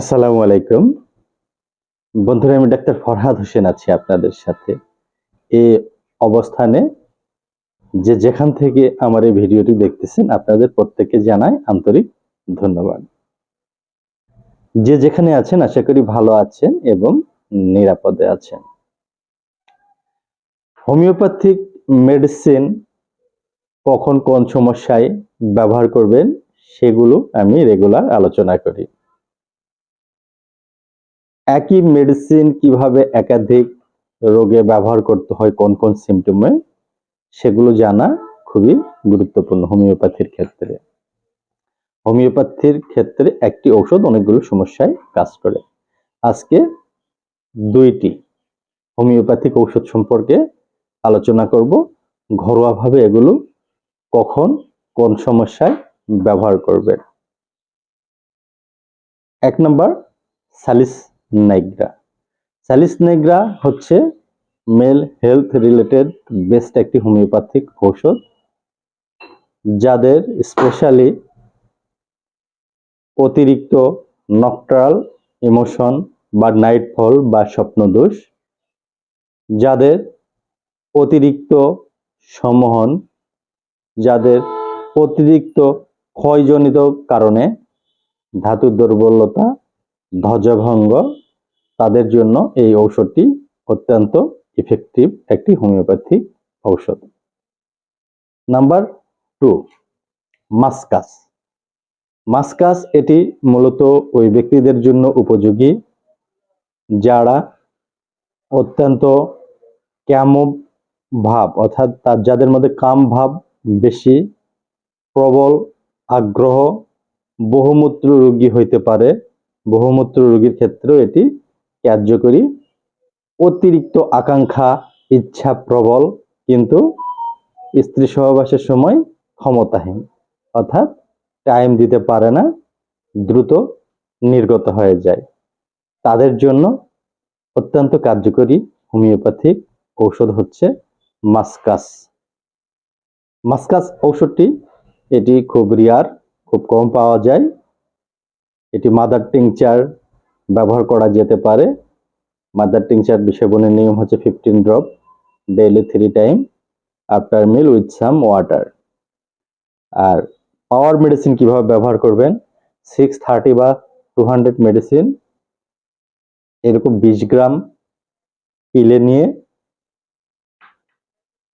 আসসালামু আলাইকুম। বন্ধুরা, আমি ডাক্তার ফরহাদ হোসেন আছি আপনাদের সাথে। এই অবস্থানে যে যেখান থেকে আমার এই ভিডিওটি দেখতেছেন, আপনাদের প্রত্যেককে জানাই আন্তরিক ধন্যবাদ। যে যেখানে আছেন, আশা করি ভালো আছেন এবং নিরাপদে আছেন। হোমিওপ্যাথিক মেডিসিন কখন কোন সমস্যায় ব্যবহার করবেন, সেগুলো আমি রেগুলার আলোচনা করি। একই মেডিসিন কীভাবে একাধিক রোগে ব্যবহার করতে হয়, কোন কোন সিমটমে সেগুলো জানা খুবই গুরুত্বপূর্ণ হোমিওপ্যাথির ক্ষেত্রে। হোমিওপ্যাথির ক্ষেত্রে একটি ঔষধ অনেকগুলো সমস্যায় কাজ করে। আজকে দুইটি হোমিওপ্যাথিক ঔষধ সম্পর্কে আলোচনা করব। ঘরোয়াভাবে এগুলো কখন, কোন সমস্যায় ব্যবহার করবেন। এক নম্বর সালিস নাইগ্রা সালিস নাইগ্রা হচ্ছে মেল হেলথ রিলেটেড বেস্ট একটি হোমিওপ্যাথিক ঔষধ, যাদের স্পেশালি অতিরিক্ত নকট্রাল ইমোশন বা নাইটফল বা স্বপ্নদোষ, যাদের অতিরিক্ত সমহন যাদের অতিরিক্ত ক্ষয়জনিত কারণে ধাতু দুর্বলতা ধ্বজভঙ্গ তাদের জন্য এই ঔষধটি অত্যন্ত ইফেক্টিভ একটি হোমিওপ্যাথিক ঔষধ। Number two মাস্কাস। মাস্কাস এটি মূলত ওই ব্যক্তিদের জন্য উপযোগী যারা অত্যন্ত ক্যাম ভাব অর্থাৎ তার যাদের মধ্যে কাম ভাব বেশি, প্রবল, আগ্রহ বহুমূত্র রোগী হইতে পারে বহুমূত্র রোগীর ক্ষেত্রেও এটি কার্যকরী। অতিরিক্ত আকাঙ্ক্ষা, ইচ্ছা প্রবল, কিন্তু স্ত্রী সহবাসের সময় ক্ষমতাহীন, অর্থাৎ টাইম দিতে পারে না, দ্রুত নির্গত হয়ে যায়। তাদের জন্য অত্যন্ত কার্যকরী হোমিওপ্যাথিক ঔষধ হচ্ছে মাস্কাস। মাস্কাস ঔষধটি, এটি খুব রিয়ার খুব কম পাওয়া যায় এটি মাদার টিংচার ব্যবহার করা যেতে পারে। মাদার টিংচার সেবনের নিয়ম হচ্ছে fifteen drop daily three time after meal with some water R power medicine কীভাবে ব্যবহার করবেন? সিক্স থার্টি বা টু হান্ড্রেড মেডিসিন এরকম বিশ গ্রাম পিলে নিয়ে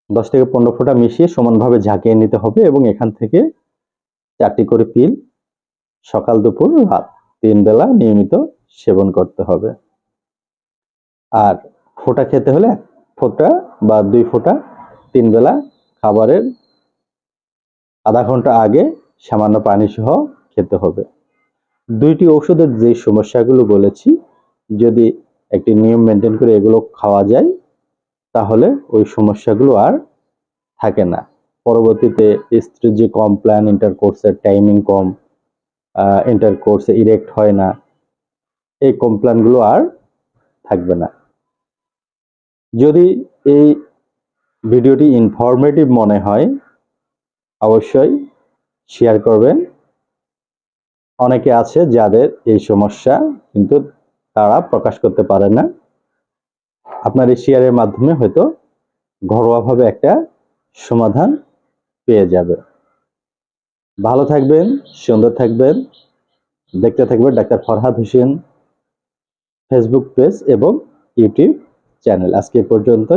দশ থেকে পনেরো ফোঁটা মিশিয়ে সমানভাবে ঝাঁকিয়ে নিতে হবে এবং এখান থেকে চারটি করে পিল সকাল দুপুর রাত তিন বেলা নিয়মিত সেবন করতে হবে। আর ফোঁটা খেতে হলে এক ফোঁটা বা দুই ফোঁটা তিন বেলা খাবারের আধা ঘণ্টা আগে সামান্য পানি সহ খেতে হবে। দুইটি ঔষধের যে সমস্যাগুলো বলেছি, যদি একটি নিয়ম মেনটেন করে এগুলো খাওয়া যায়, তাহলে ওই সমস্যাগুলো আর থাকে না। পরবর্তীতে স্ত্রীর যে কমপ্ল্যান ইন্টারকোর্সের টাইমিং কম ইন্টারকোর্সে ইরেক্ট হয় না। এই কমপ্ল্যানগুলো আর থাকবে না। যদি এই ভিডিওটি ইনফরমেটিভ মনে হয়, অবশ্যই শেয়ার করবেন। অনেকে আছে যাদের এই সমস্যা কিন্তু তারা প্রকাশ করতে পারে না। আপনার এই শেয়ারের মাধ্যমে হয়তো ঘরোয়াভাবে একটা সমাধান পেয়ে যাবে। ভালো থাকবেন, সুন্দর থাকবেন। দেখতে থাকবেন doctor Farhad Hossain Facebook page এবং ইউটিউব চ্যানেল। আজকে পর্যন্ত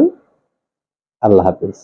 আল্লাহ হাফিজ।